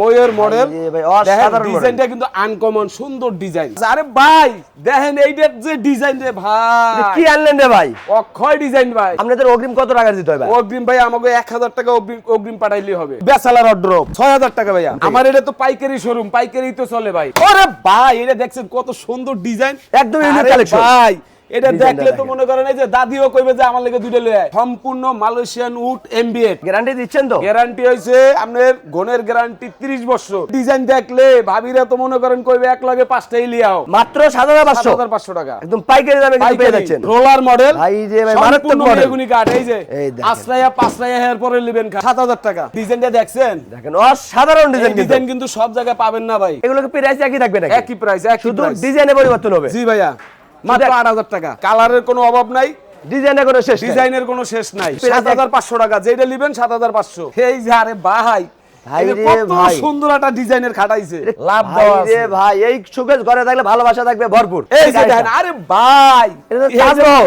ময়ূর model. ডিজাইনটা কিন্তু uncommon সুন্দর ডিজাইন। আরে ভাই দেখেন এইটার যে ডিজাইন রে ভাই। কি আনলেন রে ভাই? অক্ষয় ডিজাইন ভাই। আপনাদের অগ্রিম কত টাকা দিতে হবে? অগ্রিম ভাই আমাকে এক হাজার টাকা অগ্রিম পাঠাইলে হবে। বেসালার অড্রপ ছয় হাজার টাকা ভাইয়া। আমার এটা তো পাইকারি শোরুম পাইকারি তো চলে ভাই। ওরে ভাই এটা দেখছেন কত সুন্দর ডিজাইন। একদম ভাই এটা দেখলে তো মনে করেন এই যে দাদিও কইবে যে আমার লেগে দুইটা লয়ে সম্পূর্ণ মালয়েশিয়ান উড এমবিএড গ্যারান্টি দিচ্ছেন তো? গ্যারান্টি হইছে আপনার গনের গ্যারান্টি 30 বছর। ডিজাইন দেখলে ভাবিরা তো মনে করেন কইবে এক লগে পাঁচটাই লিয়াও মাত্র সাত হাজার পাঁচশো। 7500 টাকা। একদম পাইকারি দামে কিন্তু পেয়ে যাচ্ছেন। রোলার মডেল ভাই রে ভাই, মারাত্মক model। মেগুনি কাঠ এই যে। আশ্রয়া পাঁচরায়া হেয়ার পরে নেবেন 7000 টাকা। ডিজাইনটা দেখছেন? দেখেন অসাধারণ ডিজাইন ডিজাইন কিন্তু। সব জায়গায় পাবেন না ভাই। এগুলোকে প্রাইস একই থাকবে নাকি? একই প্রাইস একই শুধু ডিজাইনে পরিবর্তন হবে। জি ভাইয়া। মাত্র 8000 টাকা। কালারের কোনো অভাব নাই ডিজাইনে কোনো শেষ ডিজাইনের কোনো শেষ নাই। Price এক- 7500 টাকা যেটা নেবেন 7500 এই যে আরে এই যে ভাই। সুন্দর একটা ডিজাইনের খাটাইছে। লাভ রে ভাই এই সুকেশ ঘরে থাকলে ভালোবাসা থাকবে ভরপুর। এই যে দেখেন আরে ভাই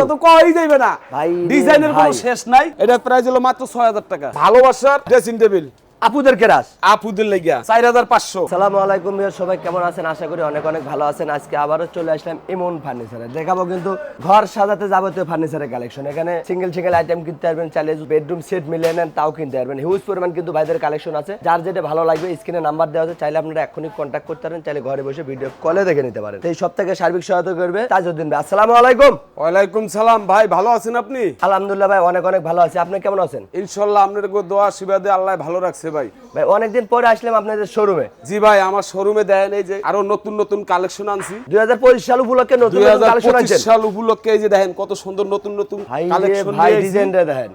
তো কই যাইবে না। ভাই ডিজাইনের কোনো। শেষ নাই। এটা প্রাইস হলো মাত্র 6000 টাকা। ভালোবাসার ড্রেসিং টেবিল আপুদের কেরাস আপুদের লাগিয়া। 4500 সালামু আলাইকুম সবাই কেমন আছেন? আশা করি অনেক অনেক ভালো আছেন। আজকে আবারও চলে আসলাম ইমন ফার্নিচারে। দেখাবো কিন্তু ঘর সাজাতে যাবতীয় ফার্নিচারের কালেকশন এখানে সিঙ্গেল সিঙ্গেল আইটেম কিনতে পারবেন চাইলে বেডরুম সেট মিলিয়ে নেন তাও কিনতে পারবেন। হিউজ পরিমাণ কিন্তু ভাইদের কালেকশন আছে। যার যেটা ভালো লাগবে স্ক্রিনে নাম্বার দেওয়া আছে। চাইলে আপনারা এখনই কন্ট্যাক্ট করতে পারেন চাইলে ঘরে বসে ভিডিও কলে দেখে নিতে পারেন। সব থেকে সার্বিক সহায়তা করবে তাজউদ্দিন ভাই। আসসালামু আলাইকুম। ওয়ালাইকুম সালাম। ভাই ভালো আছেন আপনি? আলহামদুলিল্লাহ ভাই অনেক অনেক ভালো আছি। আপনি কেমন আছেন? ইনশাআল্লাহ আপনার দোয়া আশীর্বাদে আল্লাহ ভালো রাখছে। ভাই। ভাই অনেকদিন পরে আসলাম আপনাদের শোরুমে জি ভাই আমার শোরুমে দেন এই যে আরও নতুন নতুন কালেকশন আনছি। দুই হাজার পঁচিশ সাল উপলক্ষে নতুন কালেকশন আনছেন। সাল উপলক্ষে এই যে দেখেন কত সুন্দর নতুন নতুন কালেকশন ভাই ডিজাইনটা দেখেন।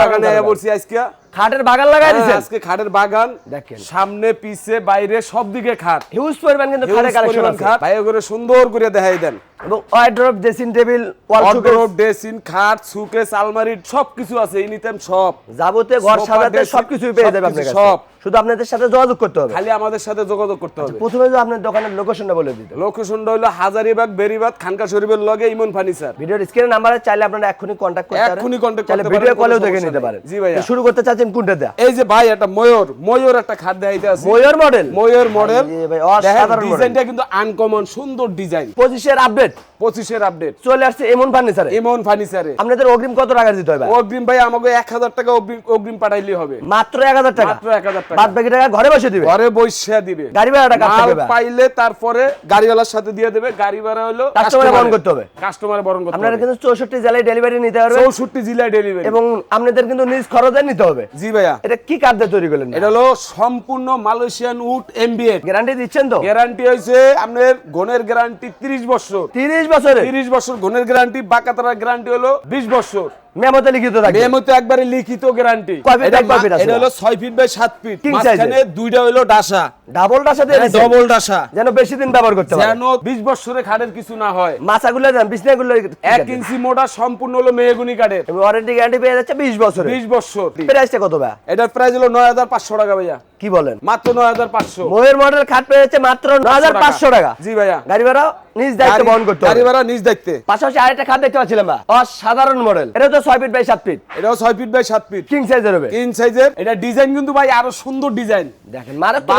বাগানে। বলছি আজকে। খাটের বাগান লাগাই হ্যাঁ, দিয়েছেন আজকে খাটের বাগান দেখেন। সামনে পিছে বাইরে সব দিকে খাট। হিউজ পরিমাণ কিন্তু খাটের কালেকশন আছে। ভাই করে সুন্দর করে দেখাই দেন। এবং dressing table wall wardrobe dressing খাট সুকেস আলমারি সবকিছু আছে ইনিতেম সব। যাবতীয় ঘর সাজাতে সবকিছুই পেয়ে যাবে আপনার কাছে। সব। শুধু আপনাদের সাথে যোগাযোগ করতে হবে। খালি আমাদের সাথে যোগাযোগ করতে হবে। প্রথমে যদি আপনার দোকানের লোকেশনটা বলে দিতে। লোকেশনটা হলো হাজারিবাগ বেরিবাগ খানকা শরীফের লগে ইমন ফার্নিচার। ভিডিওর স্ক্রিনে নাম্বারে চাইলে আপনারা এক্ষুনি কন্ট্যাক্ট করতে পারেন। এক্ষুনি contact চাইলে করতে ভিডিও পারেন, কলেও কোনো দেখে নিতে পারেন। জি ভাইয়া। শুরু করতে চাচ্ছেন কোনটা দেয়া? এই যে ভাই একটা ময়ূর। ময়ূর একটা খাদ্য দেখাইতে আছে। ময়ূর মডেল ময়ূর মডেল ভাই রে ভাই, অসাধারণ ডিজাইনটা কিন্তু আনকমন সুন্দর ডিজাইন পঁচিশের আপডেট পঁচিশের আপডেট চলে আসছে এমন ফার্নিচারে ইমন ফার্নিচারে আপনাদের অগ্রিম কত টাকা দিতে হবে অগ্রিম ভাই আমাকে এক হাজার টাকা অগ্রিম অগ্রিম পাঠাইলে হবে। মাত্র এক হাজার টাকা? মাত্র এক হাজার টাকা। বাদ বাকি টাকা ঘরে বসে দিবে? ঘরে বসে দিবে। গাড়ি ভাড়াটা মাল পাইলে তারপরে গাড়িওয়ালার সাথে দিয়ে দেবে। গাড়ি ভাড়া হলো এ বহন করতে হবে। কাস্টমারে বরণ করতে আপনারা কিন্তু চৌষট্টি জেলায় ডেলিভারি নিতে পারবেন। চৌষট্টি জেলায় ডেলিভারি এবং আপনাদের কিন্তু নিজ খরচে নিতে হবে। জি ভাইয়া। এটা কি কার্ড দিয়ে তৈরি করলেন? এটা হলো সম্পূর্ণ মালয়েশিয়ান উড এমবিএ গ্যারান্টি দিচ্ছেন তো? গ্যারান্টি হয়েছে আপনার গনের গ্যারান্টি 30 বছর। বছরে 30 বছর গনের গ্যারান্টি বাকাতারা গ্যারান্টি হলো 20 বছর। মেমোতে লিখিত মেমোতে একবারে লিখিত গ্যারান্টি এটা by কয় এটা হলো 6 ফিট বাই 7 ফিট মাঝখানে দুইটা হলো ডাসা। ডাবলটার সাথে ডবল ডাসা। যেন বেশি দিন ব্যবহার করতে পারে। যেন 20 বছরের খাটের কিছু না হয়। মাছাগুলো দেন বিছনাগুলো এক ইঞ্চি মোটা সম্পূর্ণ হলো মেহগুনি কাঠের। ওয়ারেন্টি গ্যারান্টি পেয়ে যাচ্ছে বিশ বছরে। 20 বছর। প্রাইসটা কত ভাই এটার প্রাইস হলো 9500 টাকা ভাইয়া। কি বলেন? মাত্র 9500 ময়ের মডেল খাট পেয়ে যাচ্ছে মাত্র ন হাজার পাঁচশো টাকা। জি ভাইয়া। গাড়ি ভাড়া নিজ দায়িত্ব বহন করতে গাড়ি ভাড়া নিজ দায়িত্বে। পাশাপাশি আরেকটা খাট দেখতে পাচ্ছিলাম ভাই অসাধারণ মডেল এটা তো ছয় ফিট বাই সাত ফিট। এটাও 6 ফিট বাই 7 ফিট। কিং সাইজের হবে। কিং সাইজের এটা ডিজাইন কিন্তু ভাই আরও সুন্দর ডিজাইন দেখেন মারাত্মক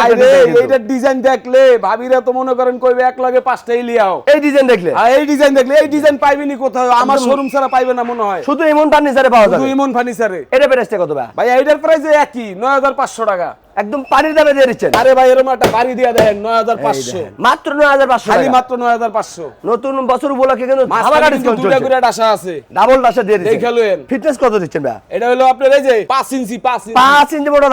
design ডিজাইন দেখলে ভাবিরা তো মনে করেন কইবে এক লগে পাঁচটাই লিয়াও এই ডিজাইন দেখলে। আর এই ডিজাইন দেখলে এই ডিজাইন পাইবেনি কোথাও আমার শোরুম ছাড়া পাইবে না মনে হয়। শুধু ইমন ফার্নিচারে পাওয়া শুধু যাবে ইমন ফার্নিচারে এটা প্রাইসটা কত ভাই? ভাই এটার প্রাইস একই নয় হাজার পাঁচশো টাকা। একদম পানির দামে দিয়ে দিচ্ছেন। আরে ভাই এরকম একটা বাড়ি দিয়ে দেন নয় হাজার পাঁচশো। মাত্র নয় হাজার পাঁচশো খালি মাত্র নয় হাজার পাঁচশো। নতুন বছর উপলক্ষে কিন্তু মাঝখানে কিন্তু দুটা করে ডাসা আছে। ডাবল ডাসা দিয়ে দিচ্ছেন। দেখে। ফিটনেস কত দিচ্ছেন ভাই এটা হলো আপনার এই যে ইঞ্চি ইঞ্চি। ইঞ্চি মোটা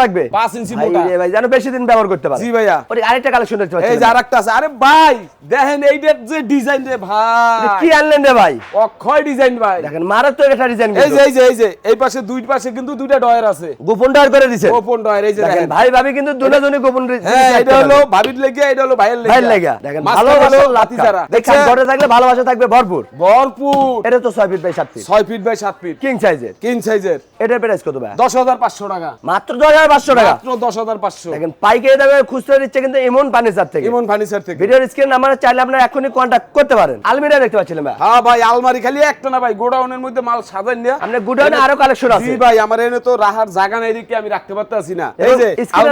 ইঞ্চি মোটা। ভাই বেশি দিন ব্যবহার করতে পারে। জি ভাইয়া। আরেকটা কালেকশন দেখতে এই যে আরেকটা আছে। আরে ভাই দেখেন এইটার যে ডিজাইন রে ভাই। কি আনলেন রে ভাই? অক্ষয় ডিজাইন ভাই। দেখেন মারাত্মক একটা ডিজাইন এই যে এই যে এই যে এই পাশে দুই পাশে কিন্তু দুইটা ডয়ার আছে। গোপন ডায়ার করে ওপেন ডয়ার এই যে দেখেন। ভাই ভাবি কিন্তু দুজনই গোপন হ্যাঁ এটা হলো ভাবির লেগে এটা হলো ভাইয়ের লেগে। লেগা। দেখেন ভালোবাসা লাতি ছাড়া। দেখেন ঘরে থাকলে ভালোবাসা থাকবে ভরপুর। ভরপুর। এটা তো ছয় ফিট বাই সাত ফিট। ছয় ফিট বাই সাত ফিট। কিং সাইজের। কিং সাইজের। এটার প্রাইস কত ভাই? দশ হাজার পাঁচশো টাকা। মাত্র দশ হাজার পাঁচশো টাকা। মাত্র দশ হাজার পাঁচশো। দেখেন পাইকারি দামে খুচরা দিচ্ছে কিন্তু এমন ফার্নিচার থেকে। ইমন ফার্নিচার থেকে। ভিডিওর স্ক্রিন নাম্বারে চাইলে আপনারা এখনই কন্ট্যাক্ট করতে পারেন। আলমিরা দেখতে পাচ্ছিলাম ভাই? হ্যাঁ ভাই আলমারি খালি একটা না ভাই গোডাউনের মধ্যে মাল সাজান না আপনার গুডাউনে আরও কালেকশন আছে। জি ভাই আমার এনে তো রাহার জায়গা নাই দিকে আমি রাখতে পারতেছি না। এই যে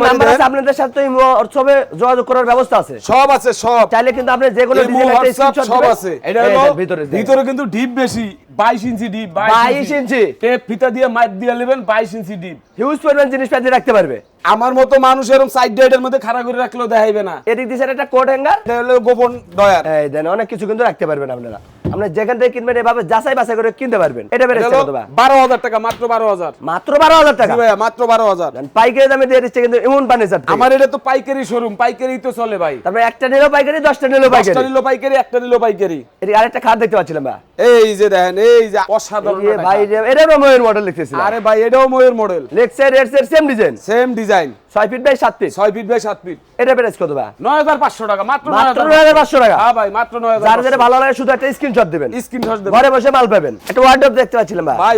নাম্বার আছে আপনাদের সাথে ইমো হোয়াটসঅ্যাপে যোগাযোগ করার ব্যবস্থা আছে। সব আছে সব। চাইলে কিন্তু আপনি যে কোনো ডিজাইন একটা স্ক্রিনশট সব আছে। এটা হলো ভিতরে ভিতরে কিন্তু ডিপ বেশি 22 ইঞ্চি ডিপ 22 ইঞ্চি। টেপ ফিতা দিয়ে দিয়ে নেবেন 22 ইঞ্চি ডিপ। হিউজ পরিমাণ জিনিসপাতি রাখতে পারবে। আমার মতো মানুষ এরকম সাইড ডাইটের মধ্যে খাড়া করে রাখলেও দেখাইবে না। এদিক দিয়ে একটা কোট হ্যাঙ্গার এটা হলো গোপন ডয়ার এই দেন অনেক কিছু কিন্তু রাখতে পারবেন আপনারা। আপনি যেখান থেকে কিনবেন এভাবে যাচাই বাছাই করে কিনতে পারবেন। এটা বেড়ে এটা কত? বারো হাজার টাকা মাত্র বারো হাজার। মাত্র বারো হাজার টাকা? ভাইয়া মাত্র বারো হাজার। পাইকারি দামে দিয়ে দিচ্ছে কিন্তু এমন ফার্নিচার আমার এটা তো পাইকারি শোরুম পাইকারি তো চলে ভাই। তারপরে একটা নিলো পাইকারি দশটা দশটা পাইকারি। নিলো পাইকারি একটা নিলো পাইকারি। এদিকে আরেকটা খাট দেখতে পাচ্ছিলাম ভাই? এই যে দেখেন এই যে অসাধারণ ভাই এটা ময়ের মডেল লিখতেছিলাম। আরে ভাই এটাও ময়ূর মডেল লেক্সের রেডসের সেম ডিজাইন সেম ডিজাইন ছয় ফিট বাই সাত ফিট ছয় ফিট বাই সাত ফিট এটা প্রাইস কত ভাই? নয় হাজার পাঁচশো টাকা মাত্র নয় হাজার পাঁচশো টাকা? হ্যাঁ ভাই মাত্র নয় হাজার যেটা ভালো লাগে শুধু একটা স্ক্রিনশট দিবেন। স্ক্রিন শট দেবেন। ঘরে বসে মাল পাবেন। একটা ওয়ার্ডরোব দেখতে পাচ্ছিলাম ভাই। ভাই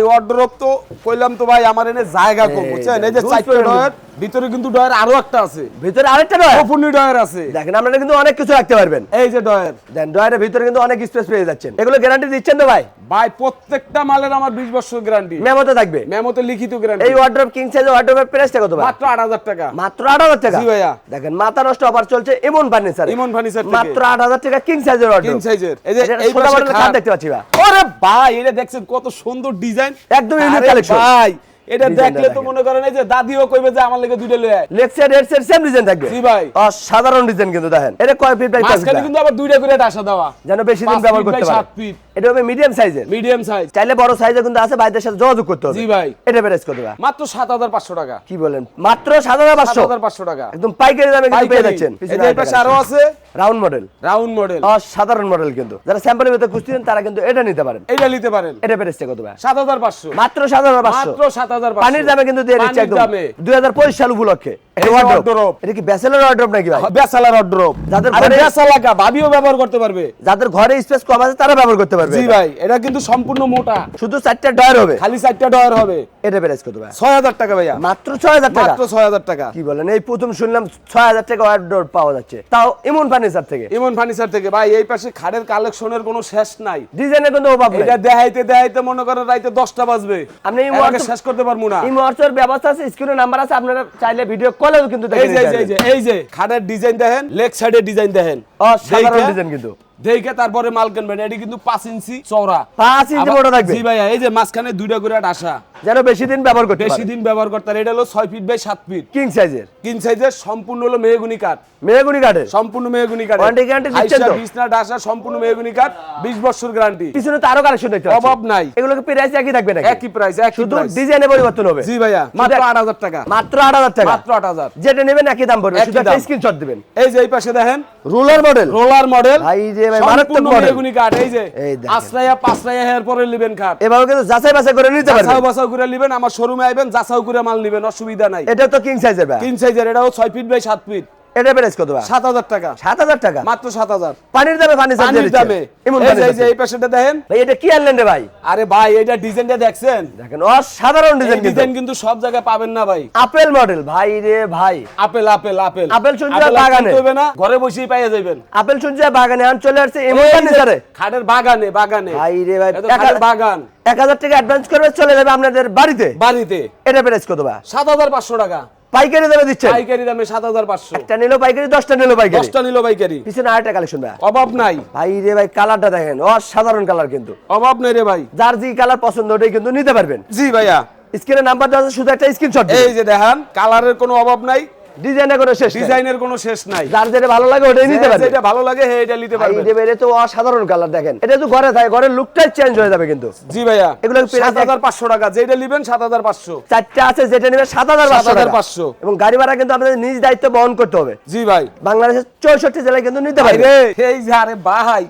তো কইলাম তো ভাই আমার এনে জায়গা কম বুঝছেন? এই যে চারটে ডয়ার ভিতরে কিন্তু ডয়ার আরও একটা আছে। ভিতরে আরেকটা নয় ওপেনি ডয়ার আছে। দেখেন আপনারা কিন্তু অনেক কিছু রাখতে পারবেন। এই যে ডয়ার দেন ডয়ারের ভিতরে কিন্তু অনেক স্পেস পেয়ে যাচ্ছেন। এগুলো গ্যারান্টি দিচ্ছেন তো ভাই? ভাই প্রত্যেকটা মালের আমার 20 বছর গ্যারান্টি মেমোতে থাকবে? মেমোতে লিখিত গ্যারান্টি এই ওয়ার্ডরোব কিং সাইজ ওয়ার্ডরোবের প্রাইসটা কত ভাই? মাত্র 8000 টাকা। মাত্র আট হাজার টাকা? জি ভাইয়া। দেখেন মাথা নষ্ট অফার চলছে এমন ফার্নিচার ইমন ফার্নিচার থেকে। মাত্র আট হাজার টাকা কিং সাইজের কিং সাইজের এই যে এই পাশে খাট। দেখতে পাচ্ছি ভাই। আরে ভাই এটা দেখছেন কত সুন্দর ডিজাইন একদম ইউনিক কালেকশন ভাই এটা দেখলে তো মনে করেন এই যে দাদিও কইবে যে আমার লেগে দুইটা লয়ে আয়। লেক্সের রেডসের সেম ডিজাইন থাকবে। জি ভাই। অসাধারণ ডিজাইন কিন্তু দেখেন। এটা কয় ফিট বাই মাঝখানে কিন্তু আবার দুইটা করে ডাসা দেওয়া। যেন বেশি দিন ব্যবহার করতে পারে। এটা হবে মিডিয়াম সাইজের মিডিয়াম সাইজ চাইলে বড় সাইজে কিন্তু আছে ভাইদের সাথে যোগাযোগ করতে হবে। জি ভাই। এটা প্রাইস কত ভাই? মাত্র 7500 টাকা। কি বলেন? মাত্র সাত হাজার পাঁচশো? 7500 টাকা। একদম পাইকারি দামে কিন্তু পেয়ে যাচ্ছেন। এই পাশে আরও আছে। রাউন্ড মডেল রাউন্ড মডেল অসাধারণ মডেল কিন্তু। যারা স্যাম্পলের ভিতরে খুঁজছেন তারা কিন্তু এটা নিতে পারেন। এটা নিতে পারেন। এটা প্রাইসটা কত ভাই? 7500 মাত্র সাত হাজার পাঁচশো। মাত্র 7500 পানির দামে কিন্তু দিয়ে দিচ্ছে একদম। দামে। দুই হাজার পঁচিশ সাল উপলক্ষে। এটা এই যে wardrobe। wardrobe। এটা কি ব্যাচেলর ওয়ার্ড্রপ নাকি ভাই? বেসালার অর্ডার যাদের ঘরে- বেসালাকা ভাবিও ব্যবহার করতে পারবে। যাদের ঘরে স্পেস কম আছে তারা ব্যবহার করতে পারবে জি ভাই এটা কিন্তু সম্পূর্ণ মোটা। শুধু চারটা ডয়ার হবে। খালি চারটা ডয়ার হবে। এটা প্রাইস কত ভাই? 6000 টাকা ভাইয়া। মাত্র ছয় হাজার টাকা? মাত্র 6000 টাকা। কি বলেন এই প্রথম শুনলাম ছয় হাজার টাকা ওয়ার্ড্রপ পাওয়া যাচ্ছে। তাও ইমন ফার্নিচার থেকে। ইমন ফার্নিচার থেকে। ভাই এই পাশে খাড়ের কালেকশনের কোনো শেষ নাই। ডিজাইনের কোনো অভাব নেই। এটা দেখাইতে দেখাইতে মনে করেন রাইতে 10টা বাজবে। এই মুহূর্তে- শেষ করতে পারব না। এই মুহূর্তের ব্যবস্থা আছে স্ক্রিনে নাম্বার আছে আপনারা চাইলে ভিডিও কলেও কিন্তু এই যে এই যে, এই যে খাড়ের ডিজাইন দেখেন। লেগ সাইডের ডিজাইন দেখেন। অসাধারণ ডিজাইন কিন্তু। দেখে তারপরে মাল কিনবেন এটি কিন্তু পাঁচ ইঞ্চি চওড়া। পাঁচ ইঞ্চি বড় থাকবে। জি ভাইয়া এই যে মাঝখানে দুইটা করে ডাসা যেন বেশি দিন ব্যবহার করতে বেশি দিন ব্যবহার করতে পারে। এটা হলো 6 ফিট বাই 7 ফিট কিং সাইজের কিং সাইজের সম্পূর্ণ হলো মেহগুনি কাঠ। মেহগুনি কাঠের? সম্পূর্ণ মেহগুনি কাঠ Warranty guarantee দিচ্ছেন তো? বিছনা ডাসা সম্পূর্ণ মেহগুনি কাঠ 20 বছর গ্যারান্টি পিছনে তো আরও কালেকশন দেখতে অভাব নাই। এগুলোকে প্রাইস একই থাকবে নাকি? একই প্রাইস একই শুধু ডিজাইনে পরিবর্তন হবে। জি ভাইয়া মাত্র 8000 টাকা। মাত্র আট হাজার টাকা। মাত্র 8000 যেটা নেবেন একই দাম পড়বে। শুধু একটা স্ক্রিনশট দিবেন। এই যে এই পাশে দেখেন রুলার মডেল রোলার মডেল ভাই রে ভাই, মারাত্মক model। মেহগুনি কাঠ। এই যে। আশ্রয়া পাঁচরায়া হেয়ার পরে নেবেন কাঠ। এভাবে কিন্তু যাচাই বাছাই করে নিতে পারবেন। বাছাও করে নেবেন আমার শোরুমে আইবেন যাচাও করে মাল নেবেন অসুবিধা নাই। এটা তো কিং সাইজের কিং সাইজের এটাও ছয় ফিট বাই সাত ফিট এটা প্রাইস কত ভাই? টাকা। সাত হাজার টাকা? মাত্র সাত হাজার। পানির দামে পানির দামে। এমন এই যে- এই যে এই পাশেটা দেখেন। ভাই এটা কি আনলেন রে ভাই? আরে ভাই এটা ডিজাইনটা দেখছেন? দেখেন অসাধারণ ডিজাইন ডিজাইন কিন্তু। সব জায়গায় পাবেন না ভাই। আপেল মডেল ভাই রে ভাই। Apple apple apple. আপেল বাগানে। হবে না ঘরে বসেই পাইয়া যাবেন আপেল শুনছে বাগানে আন চলে আসছে এমন খাটের বাগানে বাগানে। ভাই রে ভাই খাটের বাগান। এক হাজার টাকা অ্যাডভান্স করবে চলে যাবে আপনাদের বাড়িতে। বাড়িতে। এটা প্রাইস কত ভাই? সাত হাজার পাঁচশো টাকা। পাইকারি দামে দিচ্ছে পাইকারি দামে সাত হাজার পাঁচশো। একটা নিলো পাইকারি দশটা নিলো পাইকারি। দশটা নিলো পাইকারি। পিছনে আরেকটা কালেকশন ভাই অভাব নাই। ভাই রে ভাই কালারটা দেখেন অসাধারণ কালার কিন্তু। অভাব নাই রে ভাই। যার যে কালার পছন্দ ওটাই কিন্তু নিতে পারবেন। জি ভাইয়া। স্ক্রিনে নাম্বার দেওয়া আছে শুধু একটা স্ক্রিনশট এই যে দেখেন কালারের কোনো অভাব নাই। ডিজাইনে কোনো শেষ ডিজাইনের কোনো শেষ নাই। যার যেটা ভালো লাগে ওটাই নিতে পারবেন যেটা ভালো লাগে হে এটা নিতে এটা তো অসাধারণ কালার দেখেন। এটা তো ঘরে থাকে ঘরের লুকটাই চেঞ্জ হয়ে যাবে কিন্তু। জি ভাইয়া এগুলো কি সাত price হাজার পাঁচশো টাকা যেটা নিবেন সাত হাজার চারটা আছে যেটা নেবে সাত হাজার পাঁচশো টাকা। 7,500 এবং গাড়ি ভাড়া কিন্তু আপনাদের নিজ দায়িত্ব বহন করতে হবে। জি ভাই। বাংলাদেশের চৌষট্টি জেলায় কিন্তু নিতে পারবে। এই যে আরে ভাই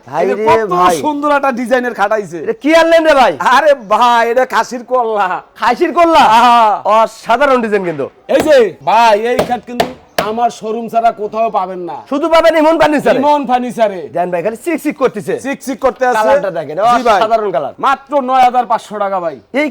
কত ভাই। সুন্দর একটা ডিজাইনের খাটাইছে। এটা কি আনলেন রে ভাই? আরে ভাই এটা খাসির কল্লা। খাসির আহা। অসাধারণ ডিজাইন কিন্তু। এই যে ভাই এই খাট কিন্তু আমার শোরুম ছাড়া কোথাও পাবেন না। শুধু পাবেন ইমন ফার্নিচারে ইমন ফার্নিচারে দেন ভাই খালি চিক চিক করতেছে। চিক চিক করতে আছে। কালারটা দেখেন। অসাধারণ কালার। মাত্র নয় হাজার পাঁচশো টাকা ভাই। এই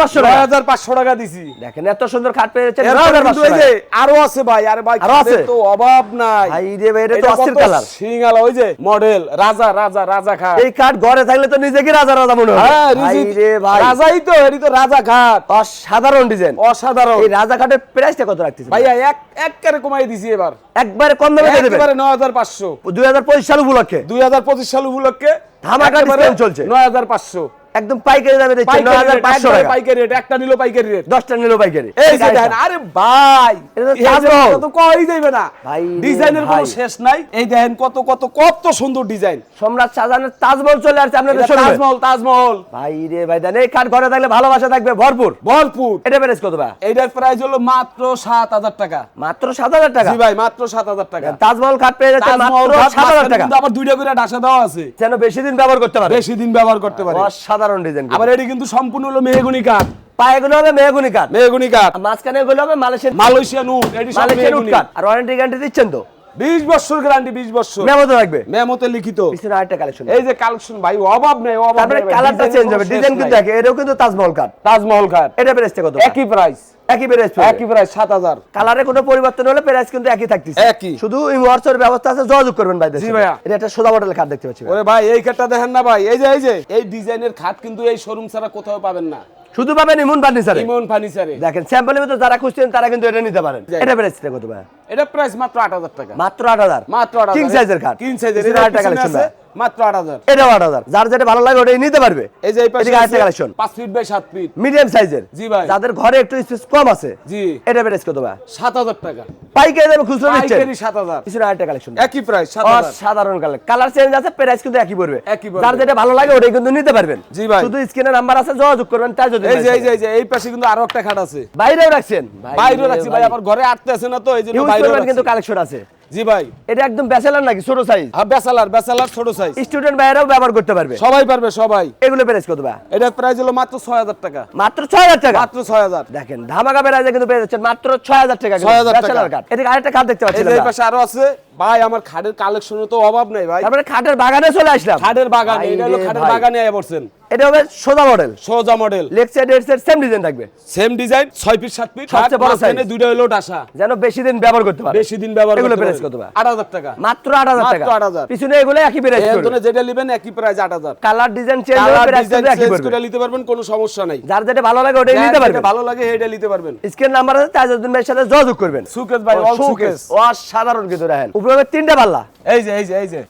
পাঁচশো নয় টাকা? হাজার পাঁচশো টাকা দিছি। দেখেন এত সুন্দর খাট পেয়ে যাচ্ছেন এরপর নয় হাজার কিন্তু পাঁচশো এই টাকা। যে আরও আছে ভাই আরে ভাই আরও আছে? তো অভাব নাই। ভাই রে ভাই, এটা তো অস্থির কালার। সিঙ্গালা ওই যে মডেল রাজা রাজা রাজা খা এই কাঠ ঘরে থাকলে তো নিজেকে রাজা রাজা মনে হয় হ্যাঁ রে ভাই। রাজাই তো এটি তো রাজা ঘাট। অসাধারণ ডিজাইন অসাধারণ। এই রাজা কাঠের প্রাইসটা কত রাখতেছে ভাইয়া এক এক কারে কমাই দিছি এবার। একবারে কম দামে দিয়ে দেবেন? একেবারে নয় হাজার পাঁচশো। দুই হাজার পঁচিশ সাল উপলক্ষে? দুই হাজার পঁচিশ সাল উপলক্ষে ধামাকা ডিসকাউন্ট চলছে। নয় হাজার পাঁচশো। একদম পাইকারি দামে দিচ্ছে নয় পাইকারি হাজার রেট, পাঁচশো একবারে টাকা। পাইকারি রেট একটা নিলো পাইকারি রেট দশটা নিল পাইকারি। এই যে দেখেন আরে ভাই এটা তো কই যাইবে না। ভাই ডিজাইনের কোনো শেষ নাই। এই দেখেন কত কত কত সুন্দর ডিজাইন। সম্রাট শাহজাহানের তাজমহল চলে আসছে আপনাদের শোরুমে তাজমহল তাজমহল। ভাই রে ভাই দেন এই কাঠ ঘরে থাকলে ভালোবাসা থাকবে ভরপুর। ভরপুর। এটা প্রাইস কত ভাই? এইটার প্রাইস হলো মাত্র সাত হাজার টাকা। মাত্র সাত হাজার টাকা? জি ভাই মাত্র সাত হাজার টাকা। তাজমহল খাট পেয়ে যাচ্ছে মাত্র ঘাট সাত হাজার মাঝখানে টাকা। কিন্তু আবার দুইটা করে দেওয়া আছে। যেন বেশি দিন ব্যবহার করতে পারে। বেশি দিন ব্যবহার করতে পারে। অসাধারণ ডিজাইন আবার এটি কিন্তু সম্পূর্ণ হলো মেহগুনি কাঠ। পায়েগুলো হবে মেহগুনি কাঠ। মেহগুনি কাঠ। আর মাঝখানে গুলো হবে মালয়েশিয়ান মালয়েশিয়ান উড এটি মালয়েশিয়ান উড কাঠ। আর ওয়ারেন্টি গ্যারান্টি দিচ্ছেন তো? 20 বছর গ্যারান্টি 20 বছর। মেমো তো থাকবে মেমোতে লিখিত। পিছনে আরেকটা কালেকশন এই যে কালেকশন ভাই অভাব নেই অভাব তারপরে কালারটা চেঞ্জ হবে। ডিজাইন কিন্তু দেখে একই এটাও কিন্তু তাজমহল কাঠ। তাজমহল কাঠ। এটা প্রাইসটা কত একই প্রাইস একই প্রাইস একই প্রাইস 7000 কালারে কোনো পরিবর্তন হলে প্রাইস কিন্তু একই থাকতেছে। একই। শুধু এই হোয়াটসঅ্যাপ ব্যবস্থা আছে যোগাযোগ করবেন ভাই জি ভাইয়া। এটা একটা সোজা মডেলের কাঠ দেখতে পাচ্ছি ওরে ভাই এই কাঠটা দেখেন না ভাই। এই যে এই যে এই ডিজাইনের খাট কিন্তু এই শোরুম ছাড়া কোথাও পাবেন না। শুধু পাবেন ইমন ফার্নিচারে ইমন ফার্নিচারে দেখেন স্যাম্পলের মধ্যে যারা খুঁজছেন তারা কিন্তু এটা নিতে পারেন। এটা প্রাইসটা কত ভাই এটা প্রাইস মাত্র 8000 টাকা। মাত্র আট হাজার। মাত্র 8000 কিং সাইজের কাঠ কিং সাইজের আরেকটা কালেকশন মাত্র 8000 এটাও আট হাজার। যার যেটা ভালো লাগে ওটাই নিতে পারবে। এই যে এই পাশে এদিকে collection 5 feet by 7 feet medium সাইজের জি ভাই। যাদের ঘরে একটু স্পেস কম আছে জি। এটা প্রাইস কত ভাই 7000 টাকা। পাইকারি দামে খুচরো দিচ্ছেন পাইকারি 7000 পিছনে আরেকটা কালেকশন একই প্রাইস 7000 অসাধারণ কালার কালার চেঞ্জ আছে প্রাইস কিন্তু একই পড়বে। একই পড়বে। যার যেটা ভালো লাগে ওটাই কিন্তু নিতে পারবেন। জি ভাই। শুধু স্ক্রিনে নাম্বার আছে যোগাযোগ করবেন তাই যদি এই যে এই যে এই পাশে কিন্তু আরও একটা খাট আছে। বাইরেও রাখছেন? বাইরে রাখছি ভাই আবার ঘরে আটতে আছে না তো এই জন্য ইউজ কিন্তু কালেকশন আছে। জি ভাই। এটা একদম ব্যাচেলার নাকি? ছোট সাইজ হ্যাঁ ব্যাচেলার ব্যাচেলার ছোট সাইজ স্টুডেন্ট ভাইয়েরাও ব্যবহার করতে পারবে। সবাই পারবে সবাই। এগুলো প্রাইস কত ভাই? এটা প্রাইস হলো মাত্র 6000 টাকা। মাত্র ছয় হাজার টাকা? মাত্র 6000 দেখেন ধামাকা প্রাইসে কিন্তু পেয়ে যাচ্ছেন মাত্র ছয় হাজার টাকা 6,000 টাকা। ব্যাচেলার কাট এটা আরেকটা কাট দেখতে পাচ্ছেন এই পাশে আরও আছে। ভাই আমার খাটের কালেকশনের তো অভাব নাই ভাই। তারপরে খাটের বাগানে চলে আসলাম। খাটের বাগান এটা হলো খাটের বাগানে আয় পড়ছেন। এটা হবে সোজা মডেল সোজা model head side same design থাকবে। সেম ডিজাইন 6 ফিট 7 ফিট সবচেয়ে বড় size। দুইটা হলো ডাসা। যেন বেশি দিন ব্যবহার করতে পারে। বেশি দিন ব্যবহার এগুলো করতে প্রাইস কত ভাই? 8000 টাকা। মাত্র আট হাজার মাত্র 8,000 পিছনে এগুলো একই প্রাইস এই অন্তরে যেটা নেবেন একই প্রাইস 8000 কালার ডিজাইন চেঞ্জ হবে প্রাইস একই চেঞ্জ পড়বে করে নিতে পারবেন কোনো সমস্যা নাই। যার যেটা ভালো লাগে ওটাই নিতে পারবেন। ভালো লাগে এটা নিতে পারবেন। স্ক্রিন নাম্বার আছে তাজউদ্দিন ভাইয়ের সাথে যোগাযোগ করবেন। সুকেশ ভাই অল সুকেশ। অসাধারণ কিন্তু দেখেন। উপরে হবে তিনটা পাল্লা। এই যে এই যে এই যে।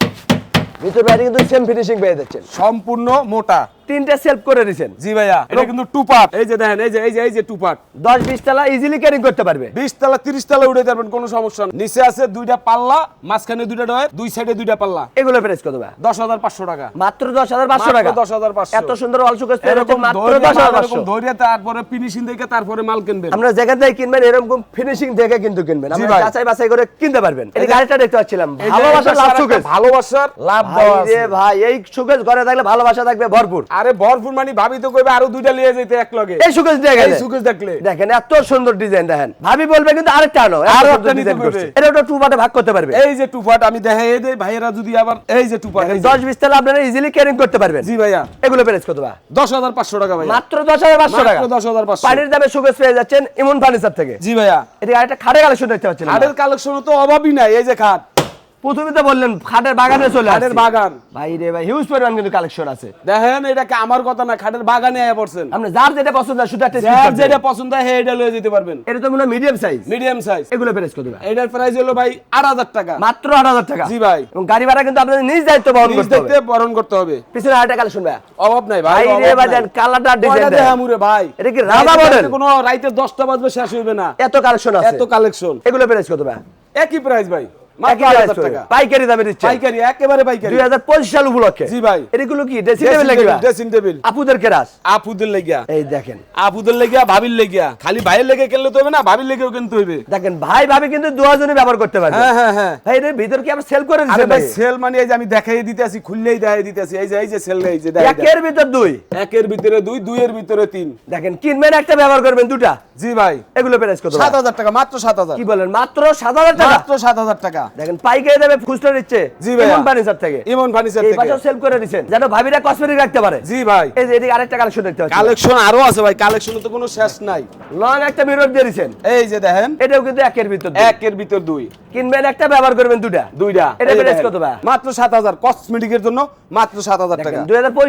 ভিতর বাইরে কিন্তু সেম ফিনিশিং পেয়ে যাচ্ছেন। সম্পূর্ণ মোটা। তিনটা সেলফ করে দিয়েছেন জি ভাইয়া এটা কিন্তু টু পার্ট এই যে দেখেন এই যে এই যে এই যে টু পার্ট দশ বিশ তলা ইজিলি ক্যারিং করতে পারবে। বিশ তলা তিরিশ তলা উঠে যাবেন কোনো সমস্যা নেই। নিচে আছে দুইটা পাল্লা মাঝখানে দুইটা ডয়ের দুই সাইডে দুইটা পাল্লা। এগুলো প্রাইস কত ভাই দশ হাজার পাঁচশো টাকা। মাত্র দশ হাজার পাঁচশো মাত্র টাকা? 10,500 এত সুন্দর অলসুক এরকম মাত্র ধৈর্য দশ হাজার মাল, পাঁচশো। এরকম ধৈর্য তারপরে ফিনিশিং দেখে তারপরে মাল কিনবেন। আমরা যেখান থেকে কিনবেন এরকম ফিনিশিং দেখে কিন্তু কিনবেন। আমরা। যাচাই বাছাই করে কিনতে পারবেন। এই গাড়িটা দেখতে পাচ্ছিলাম ভালোবাসার লাভ সুকেশ ভালোবাসার লাভ ভাই দেওয়া ভাই এই সুকেশ ঘরে থাকলে ভালোবাসা থাকবে ভরপুর। আরে ভরপুর মানে ভাবি তো কইবে আরও দুইটা লিয়ে যেতে এক লগে এই সুকেশ দিয়ে এই সুকেশ দেখলে। দেখেন এত সুন্দর ডিজাইন দেখেন। ভাবি বলবে কিন্তু আরেকটা আনো। আরও একটা নিতে ডিজাইন করছে। এটা ওটা টু পার্টে ভাগ করতে পারবে। এই যে টু পার্ট আমি দেখাই দেই ভাইয়েরা যদি আবার এই যে টু পার্ট দশ বিশ তলা আপনারা ইজিলি ক্যারিং করতে পারবেন। জি ভাইয়া। এগুলো প্রাইস কত ভাই? দশ হাজার পাঁচশো টাকা ভাইয়া। মাত্র দশ হাজার পাঁচশো টাকা। মাত্র দশ হাজার পাঁচশো। পানির দামে সুকেশ পেয়ে যাচ্ছেন ইমন ফার্নিচার থেকে। জি ভাইয়া। এদিকে আরেকটা খাটে কালেকশন দেখতে পাচ্ছেন খাটের কালেকশন তো অভাবই নাই এই যে খাট। প্রথমে তো বললেন খাটের বাগানে চলে খাটের বাগান। ভাই রে ভাই হিউজ পরিমাণ কিন্তু কালেকশন আছে। দেখেন এটা কি আমার কথা না? খাটের বাগানে আয়া পড়ছেন। আপনি যার যেটা পছন্দ শুধু একটা যার যেটা পছন্দ হয় এটা লয়ে যেতে পারবেন। এটা তো মনে মিডিয়াম সাইজ মিডিয়াম সাইজ এগুলো প্রাইস কত ভাই? এটার প্রাইস হলো ভাই আট হাজার টাকা। মাত্র আট হাজার টাকা। জি ভাই। এবং গাড়ি ভাড়া কিন্তু আপনাদের নিজ দায়িত্ব বহন নিজ করতে হবে। বরণ করতে হবে। পিছনে আরেকটা কালেকশন ভাই। অভাব নাই ভাই ভাই রে ভাই। দেন কয়টা ডিজাইন মুরে ভাই? এটা কি মডেল? কোনো রাইতে দশটা বাজবে শেষ হইবে না। এত কালেকশন আছে। এত কালেকশন এগুলো প্রাইস কত ভাই? একই প্রাইস ভাই। টাকা। পাইকারি দামে দিচ্ছে। পাইকারি একেবারে পাইকারি। সাল উপলক্ষে। জি ভাই। এগুলো কি? ড্রেসিং টেবিল লাগিবা? ড্রেসিং টেবিল আপুদের কেরাস। আপুদের লেগিয়া। এই দেখেন। আপুদের লেগিয়া ভাবির লেগিয়া। খালি ভাইয়ের লেগে কিনলে তো হবে না ভাবির লেগেও কিনতে হইবে। দেখেন ভাই ভাবি কিন্তু দুজনই ব্যবহার করতে পারবে। হ্যাঁ হ্যাঁ হ্যাঁ। ভাই এর ভিতর কি আবার সেল করে আরে ভাই সেল মানে এই যে আমি দেখাই খুললেই দেখাই দিতে আসি এই যে এই যে সেল এই যে দেখাই একের ভিতর দুই। একের ভিতরে দুই দুইয়ের ভিতরে তিন। দেখেন কিনবেন একটা ব্যবহার করবেন দুটা। জি ভাই। এগুলো প্রাইস কত সাত? হাজার টাকা মাত্র সাত হাজার। কি বলেন মাত্র সাত হাজার টাকা? মাত্র সাত হাজার দেখেন পাইকারি দামে খুচরা দিচ্ছে জি ভাইয়া। ইমন ফার্নিচার থেকে। ইমন ফার্নিচার এই থেকে। সেল করে যেন ভাবিরা কসমেটিক রাখতে পারে। জি ভাই। এই যে এদিকে আরেকটা কালেকশন দেখতে পাচ্ছি। কালেকশন আরও আছে ভাই কালেকশনে তো কোনো শেষ নাই। লং একটা মিরর দিয়ে এই যে দেখেন। এটাও কিন্তু একের ভিতর একের ভিতর দুই। কিনবেন একটা ব্যবহার করবেন দুটা দুইটা। এটা প্রাইস কত ভাই? মাত্র সাত হাজার। কসমেটিকের জন্য মাত্র সাত হাজার টাকা।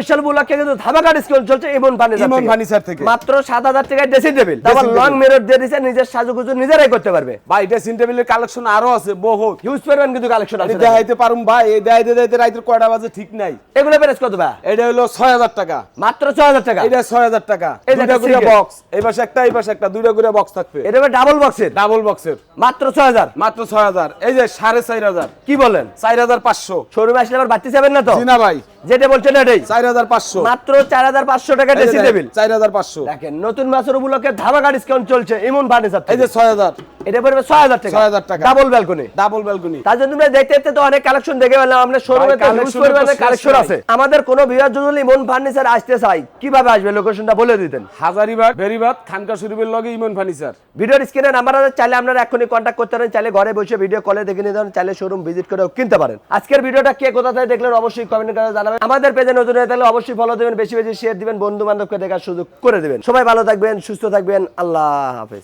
সাল উপলক্ষে কিন্তু ধামাকা ডিসকাউন্ট চলছে ইমন ফার্নিচার ইমন ফার্নিচার থেকে। মাত্র সাত হাজার টাকায় ড্রেসিং টেবিল তারপর লং মিরর দিয়ে নিজের সাজুগুজু নিজেরাই করতে পারবে। ভাই ড্রেসিং টেবিলের কালেকশন আরও আছে বহুত। হিউজ পরিমাণ কিন্তু কালেকশন আছে দেখাইতে পারুম ভাই এই দেখাইতে দেখাইতে রাইতের কয়টা বাজে ঠিক নাই। এগুলো প্রাইস কত ভাই? এটা হলো ছয় হাজার টাকা। মাত্র ছয় হাজার টাকা? এটা ছয় হাজার টাকা। একটা করে বক্স এই পাশে একটা এই পাশে একটা দুইটা করে বক্স থাকবে। এটা ডাবল বক্সের ডাবল বক্সের মাত্র ছয় হাজার? মাত্র ছয় হাজার। এই যে সাড়ে চার হাজার। কি বলেন? চার হাজার পাঁচশো। শোরুমে আসলে আবার বাড়তি যাবেন না তো? জি না ভাই। যেটা বলছেন এটাই। চার হাজার পাঁচশো। মাত্র চার হাজার পাঁচশো টাকা ড্রেসিং টেবিল চার হাজার পাঁচশো। দেখেন নতুন মাসের উপলক্ষে ধামাকা ডিসকাউন্ট চলছে ইমন ফার্নিচার এই যে ছয় হাজার। এটা পড়বে ছয় হাজার টাকা। 6,000 টাকা। ডাবল ব্যালকনি ডাবল ব্যালকনি তার জন্য আমরা দেখতে দেখতে তো অনেক কালেকশন দেখে পেলাম। আমরা শোরুমে ভাই, collection এর কালেকশন আছে। আমাদের কোনো বিরাট যদি ইমন ফার্নিচার আসতে চাই। কীভাবে আসবে? লোকেশনটা বলে দিতেন। হাজারিবাগ বেরিবাগ খানকা শরীফের লগে ইমন ফার্নিচার ভিডিওর স্ক্রিনে নাম্বার আছে চাইলে আপনারা এখনই কন্ট্যাক্ট করতে পারেন। চাইলে ঘরে বসে ভিডিও কলে দেখে নিতে পারেন। চাইলে শোরুম ভিজিট করেও কিনতে পারেন। আজকের ভিডিওটা কে কোথা থেকে দেখলেন অবশ্যই কমেন্ট করে জানাবেন। আমাদের পেজে নতুন হয়ে থাকলে অবশ্যই ফলো দেবেন বেশি বেশি শেয়ার দিবেন বন্ধু বান্ধবকে দেখার সুযোগ করে দেবেন। সবাই ভালো থাকবেন সুস্থ থাকবেন। আল্লাহ হাফেজ।